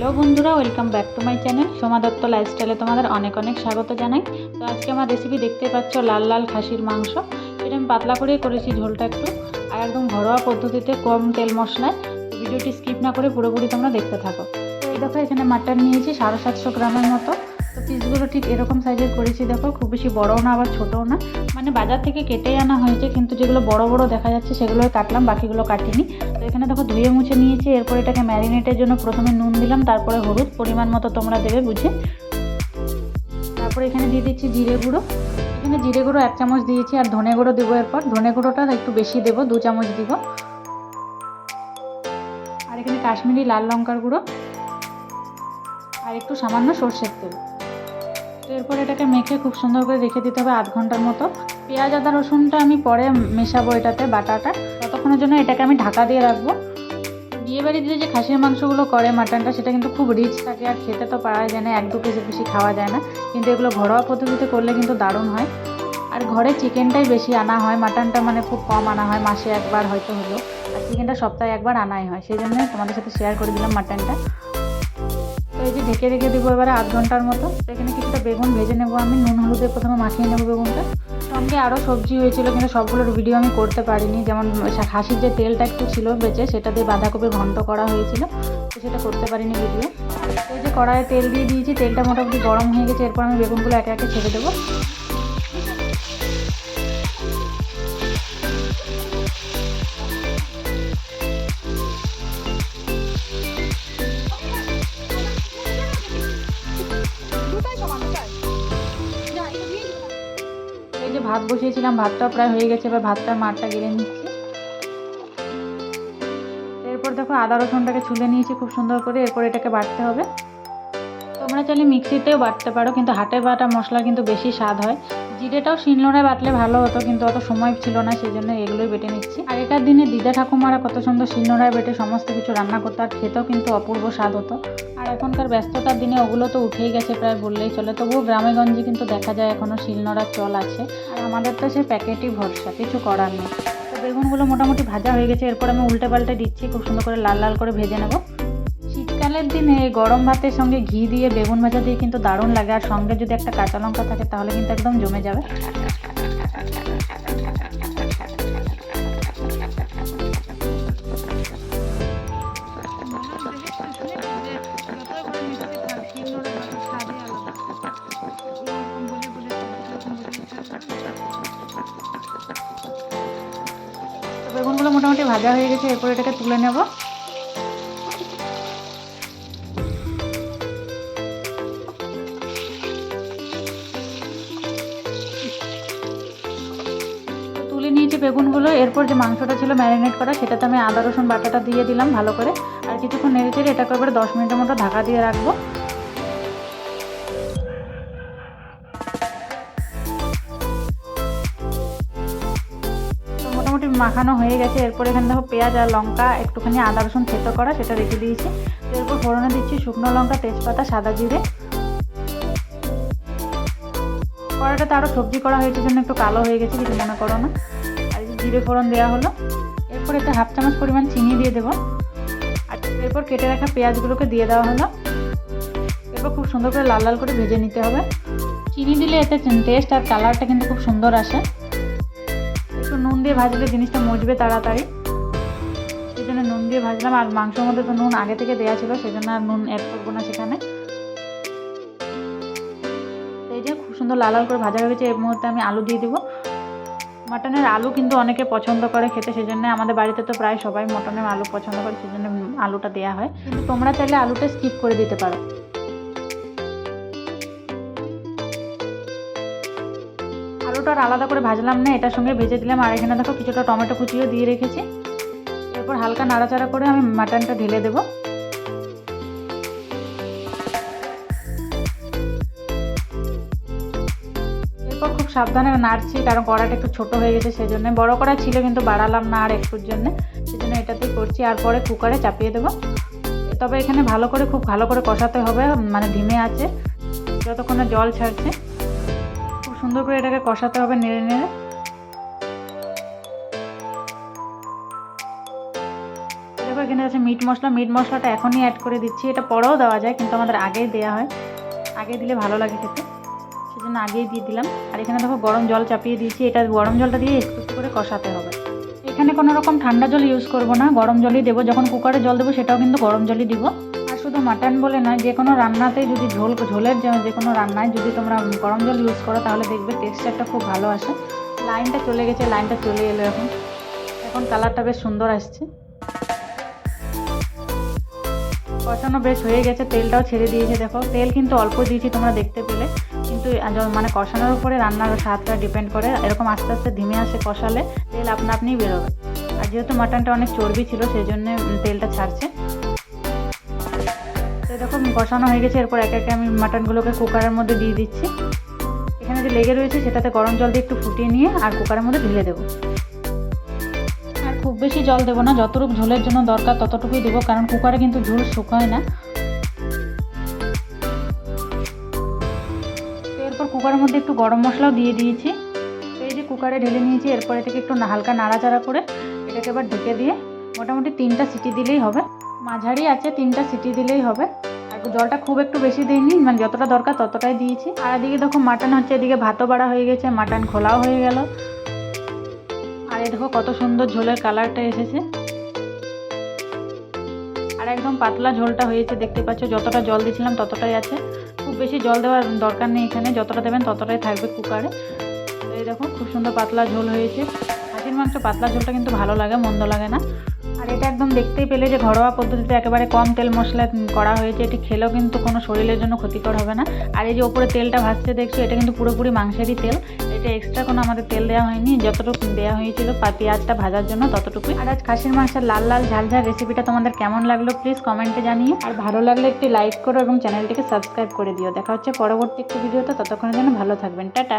Hello বন্ধুরা welcome back to my channel Soma Dutta লাইফস্টাইলে তোমাদের অনেক অনেক স্বাগত জানাই। তো আজকে আমার রেসিপি দেখতে পাচ্ছ লাল লাল খাসির মাংস। এটা আমি পাতলা করেই করেছি ঝোলটা একটু, আর একদম ঘরোয়া পদ্ধতিতে কম তেল মশলায়। ভিডিওটি স্কিপ না করে পুরোপুরি তোমরা দেখতে থাকো। এই দেখো এখানে মাটন নিয়েছি সাড়ে সাতশো গ্রামের মতো। তো পিসগুলো ঠিক এরকম সাইজের করেছি, দেখো, খুব বেশি বড়ও না, আবার ছোটও না। মানে বাজার থেকে কেটেই আনা হয়েছে, কিন্তু যেগুলো বড় বড় দেখা যাচ্ছে সেগুলো কাটলাম, বাকিগুলো কাটিনি। তো এখানে দেখো ধুয়ে মুছে নিয়েছি, এরপর এটাকে ম্যারিনেটের জন্য প্রথমে নুন দিলাম, তারপরে হলুদ পরিমাণ মতো তোমরা দেবে বুঝে। তারপর এখানে দিয়ে দিচ্ছি জিরে গুঁড়ো। এখানে জিরে গুঁড়ো এক চামচ দিয়েছি, আর ধনে গুঁড়ো দেবো এরপর। ধনে গুঁড়োটা একটু বেশি দেবো, দু চামচ দিব। আর এখানে কাশ্মীরি লাল লঙ্কার গুঁড়ো। আর একটু সামান্য সর্ষের তেল। তো এরপর এটাকে মেখে খুব সুন্দর করে রেখে দিতে হবে আধ ঘণ্টার মতো। পেঁয়াজ, আদা, রসুনটা আমি পরে মেশাবো এটাতে, বাটাটা। ততক্ষণের জন্য এটাকে আমি ঢাকা দিয়ে রাখব। বিয়ে বাড়িতে যে খাসির মাংসগুলো করে মাটনটা, সেটা কিন্তু খুব রিচ থাকে আর খেতে তো পারা যায় না, এক দু কেজি বেশি খাওয়া যায় না। কিন্তু এগুলো ঘরোয়া পদ্ধতিতে করলে কিন্তু দারুণ হয়। আর ঘরে চিকেনটাই বেশি আনা হয়, মাটনটা মানে খুব কম আনা হয়, মাসে একবার হয়তো হলো আর চিকেনটা সপ্তাহে একবার আনাই হয়, সেই জন্য তোমাদের সাথে শেয়ার করে দিলাম মাটনটা। এই ঢেকে রেখে দেবো এবারে আধ ঘণ্টার মতো। তো এখানে কিছুটা বেগুন ভেজে নেব আমি, নুন হলুদে প্রথমে মাখিয়ে নেব বেগুনটা। সঙ্গে আরও সবজি হয়েছিল, কিন্তু সবগুলোর ভিডিও আমি করতে পারিনি। যেমন খাসির যে তেলটা একটু ছিল বেঁচে, সেটা দিয়ে বাঁধাকপির ঘন্ট করা হয়েছিল, তো সেটা করতে পারিনি ভিডিও এই যে কড়াইয়ে তেল দিয়ে দিয়েছি, তেলটা মোটামুটি গরম হয়ে গেছে, এরপর আমি বেগুনগুলো একে একে ছেড়ে দেবো। এই যে ভাত বসিয়েছিলাম, ভাতটা প্রায় হয়ে গেছে, এবার ভাতটার মারটা গেড়ে নিচ্ছি। এরপর দেখো আদা রসুনটাকে ছুলে নিয়েছি খুব সুন্দর করে, এরপর এটাকে বাটতে হবে। তোমরা চাইলে মিক্সিতেও বাটতে পারো, কিন্তু হাটে বাটা মশলা কিন্তু বেশি স্বাদ হয়। জিরেটাও শিলনোড়ায় বাটলে ভালো হতো, কিন্তু অত সময় ছিল না সেই জন্য এগুলোই বেটে নিচ্ছি। আগেকার দিনে দিদা ঠাকুমারা কত সুন্দর শিলনোড়ায় বেটে সমস্ত কিছু রান্না করতো, আর খেতেও কিন্তু অপূর্ব স্বাদ হতো। আর এখনকার ব্যস্ততার দিনে ওগুলো তো উঠেই গেছে, প্রায় বললেই চলে। তবুও গ্রামে গঞ্জে কিন্তু দেখা যায় এখনও শিলনোড়ার চল আছে, আর আমাদের তো সেই প্যাকেটই ভরসা, কিছু করার নেই। তো বেগুনগুলো মোটামুটি ভাজা হয়ে গেছে, এরপর আমি উল্টে পাল্টে দিচ্ছি, খুব সুন্দর করে লাল লাল করে ভেজে নেব। শীতকালের দিনে গরম ভাতের সঙ্গে ঘি দিয়ে বেগুন ভাজা দিয়ে কিন্তু দারুণ লাগে। আর সঙ্গে যদি একটা কাঁচা লঙ্কা থাকে, তাহলে কিন্তু একদম জমে যাবে। বেগুনগুলো মোটামুটি ভাজা হয়ে গেছে, এরপর এটাকে তুলে নেব। বেগুনগুলো, এরপর যে মাংসটা ছিল ম্যারিনেট করা, সেটাতে আমি আদা, রসুন, বাটাটা দিয়ে দিলাম ভালো করে। আর কিছুক্ষণ নেড়ে চেড়ে এটাকে এবার দশ মিনিটের মতো ঢাকা দিয়ে রাখব। মোটামুটি মাখানো হয়ে গেছে। এরপর এখানে দেখো পেঁয়াজ আর লঙ্কা, একটুখানি আদা, রসুন থেতো করা, সেটা রেখে দিয়েছি। এরপর ফোড়নে দিচ্ছি শুকনো লঙ্কা, তেজপাতা, সাদা জিরে। কড়াটাতে আরও সবজি করা হয়েছে জন্য একটু কালো হয়ে গেছে, কিছু মনে করো না। জিরে ফোড়ন দেওয়া হলো। এরপর এতে হাফ চামচ পরিমাণ চিনি দিয়ে দেবো। আর এরপর কেটে রাখা পেঁয়াজগুলোকে দিয়ে দেওয়া হলো। এরপর খুব সুন্দর করে লাল লাল করে ভেজে নিতে হবে। চিনি দিলে এতে টেস্ট আর কালারটা কিন্তু খুব সুন্দর আসে। একটু নুন দিয়ে ভাজলে জিনিসটা মজবে তাড়াতাড়ি। সেই জন্য নুন দিয়ে ভাজলাম। আর মাংসের মধ্যে তো নুন আগে থেকে দেওয়া ছিল, সেই জন্য আর নুন অ্যাড করব না সেখানে। এই যে খুব সুন্দর লাল লাল করে ভাজা হয়ে গেছে। এই মুহূর্তে আমি আলু দিয়ে দেবো। মাটনের আলু কিন্তু অনেকে পছন্দ করে খেতে সেই জন্য আমাদের বাড়িতে তো প্রায় সবাই মটনের আলু পছন্দ করে সেই জন্য আলুটা দেওয়া হয়। কিন্তু তোমরা চাইলে আলুটা স্কিপ করে দিতে পারো। আলুটা আলাদা করে ভাজলাম না, এটার সঙ্গে ভেজে দিলাম, আর এখানে দেখো কিছুটা টমেটো কুচিও দিয়ে রেখেছি। এরপর হালকা নাড়াচাড়া করে আমি মাটনটা ঢেলে দেবো। খুব সাবধানে নাড়ছি, কারণ কড়াটা একটু ছোট হয়ে গেছে সেই জন্য বড় কড়া ছিল কিন্তু বাড়ালাম না আর একটুর জন্য সেই জন্য এটাতেই করছি। আর পরে কুকারে চাপিয়ে দেবো। তবে এখানে ভালো করে, খুব ভালো করে কষাতে হবে মানে ধিমে আছে, যতক্ষণে জল ছাড়ছে। খুব সুন্দর করে এটাকে কষাতে হবে নেড়ে নেড়ে। এবার এখানে আছে মিট মশলা। মিট মশলাটা এখনই অ্যাড করে দিচ্ছি। এটা পরেও দেওয়া যায়, কিন্তু আমাদের আগেই দেওয়া হয়। আগে দিলে ভালো লাগে খেতে। সেজন্য আগেই দিয়ে দিলাম। আর এখানে দেখো গরম জল চাপিয়ে দিয়েছি। এটা গরম জলটা দিয়ে একটু একটু করে কষাতে হবে। এখানে কোনো রকম ঠান্ডা জল ইউজ করব না। গরম জলই দেবো। যখন কুকারে জল দেবো, সেটাও কিন্তু গরম জলই দিব। আর শুধু মাটন বলে নয়, যে কোনো রান্নাতেই যদি ঝোল, ঝোলের যে কোনো রান্নায় যদি তোমরা গরম জল ইউজ করো, তাহলে দেখবে টেক্সচারটা খুব ভালো আসে। লাইনটা চলে গেছে লাইনটা চলে এলো এখন। এখন কালারটা বেশ সুন্দর আসছে। কষানো বেশ হয়ে গেছে। তেলটাও ছেড়ে দিয়েছে। দেখো, তেল কিন্তু অল্প দিয়েছি তোমরা দেখতে পেলে। কিন্তু মানে কষানোর উপরে রান্নার স্বাদটা ডিপেন্ড করে। এরকম আস্তে আস্তে ধিমে আসে কষালে, তেল আপনা আপনিই বেরোবে। আর যেহেতু মাটনটা অনেক চর্বি ছিল সেই জন্য তেলটা ছাড়ছে। তো এরকম কষানো হয়ে গেছে, এরপর একে একে আমি মাটনগুলোকে কুকারের মধ্যে দিয়ে দিচ্ছি। এখানে যে লেগে রয়েছে, সেটাতে গরম জল দিয়ে একটু ফুটিয়ে নিয়ে আর কুকারের মধ্যে ঢেলে দেবো। খুব বেশি জল দেবো না, যতটুকু ঝোলের জন্য দরকার ততটুকুই দেবো, কারণ কুকারে কিন্তু ঝোল শুকায় না। এরপর কুকারের মধ্যে একটু গরম মশলাও দিয়ে দিয়েছি। এই যে কুকারে ঢেলে নিয়েছি, এরপরে থেকে একটু হালকা নাড়াচাড়া করে এটাকে এবার ঢেকে দিয়ে মোটামুটি তিনটা সিটি দিলেই হবে। মাঝারি আছে, তিনটা সিটি দিলেই হবে। আর জলটা খুব একটু বেশি দিইনি মানে যতটা দরকার ততটাই দিয়েছি। আর এদিকে দেখো মাটন হচ্ছে, এদিকে ভাতও বাড়া হয়ে গেছে, মাটন খোলাও হয়ে গেল। আর এই দেখো কত সুন্দর ঝোলের কালারটা এসেছে। আর একদম পাতলা ঝোলটা হয়েছে, দেখতে পাচ্ছ, যতটা জল দিয়েছিলাম ততটাই আছে। বেশি জল দেওয়ার দরকার নেই এখানে, যতটা দেবেন ততটাই থাকবে কুকারে। এই দেখুন, খুব সুন্দর পাতলা ঝোল হয়েছে। মাংস পাতলা ঝোলটা কিন্তু ভালো লাগে, মন্দ লাগে না। আর এটা একদম দেখতেই পেলে যে ঘরোয়া পদ্ধতিতে একেবারে কম তেল মশলা করা হয়েছে, এটি খেলেও কিন্তু কোনো শরীরের জন্য ক্ষতিকর হবে না। আর এই যে ওপরে তেলটা ভাসছে দেখছ, এটা কিন্তু পুরোপুরি মাংসেরই তেল। এটা এক্সট্রা কোনো আমাদের তেল দেওয়া হয়নি, যতটুকু দেওয়া হয়েছিল পেঁয়াজটা ভাজার জন্য ততটুকুই। আর আজ খাসির মাংসের লাল লাল ঝাল ঝাল রেসিপিটা তোমাদের কেমন লাগল প্লিজ কমেন্টে জানিও। আর ভালো লাগলে একটি লাইক করো এবং চ্যানেলটিকে সাবস্ক্রাইব করে দিও। দেখা হচ্ছে পরবর্তী একটি ভিডিওতে ততক্ষণের জন্য ভালো থাকবেন। টাটা!